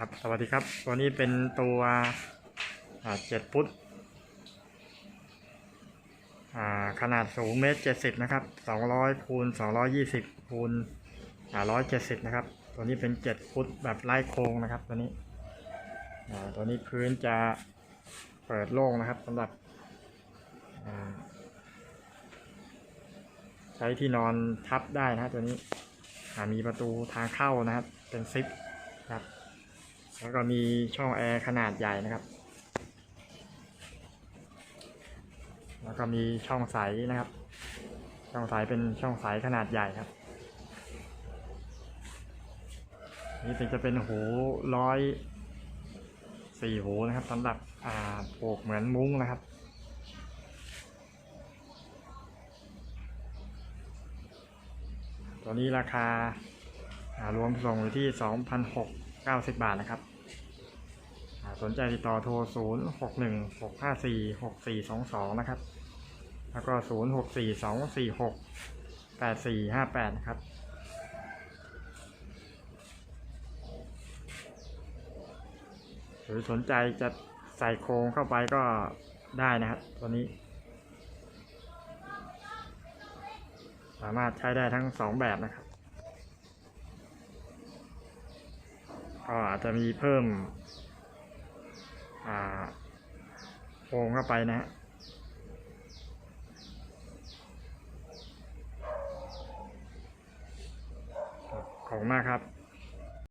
ครับสวัสดีครับ ตัวนี้เป็นตัวเจ็ดฟุตขนาดสูงเมตรเจ็ดสิบนะครับสองร้อยคูณสองร้อยี่สิบคูณร้อยเจ็ดสิบนะครับ ตัวนี้เป็นเจ็ดฟุตแบบไล่โค้งนะครับ ตัวนี้ตัวนี้พื้นจะเปิดโล่งนะครับสำหรับใช้ที่นอนทับได้นะตัวนี้มีประตูทางเข้านะครับ เป็นซิปครับ แล้วก็มีช่องแอร์ขนาดใหญ่นะครับ แล้วก็มีช่องใสนะครับ ช่องใสเป็นช่องใสขนาดใหญ่ครับ นี่เป็นจะเป็นหูร้อยสี่หูนะครับสำหรับอ่าปลูกเหมือนมุ้งนะครับตัวนี้ราคารวมส่งอยู่ที่ 90 บาทนะครับสนใจติดต่อโทร 0 6 1 6 5 4 6 4 2 2 นะครับ แล้วก็ 0 6 4 2 4 6 8 4 5 8 นะครับ หรือสนใจจะใส่โครงเข้าไปก็ได้นะครับ ตัวนี้ สามารถใช้ได้ทั้งสองแบบนะครับ ก็อาจจะมีเพิ่มอ่าโครงเข้าไปนะฮะขอบคุณมากครับ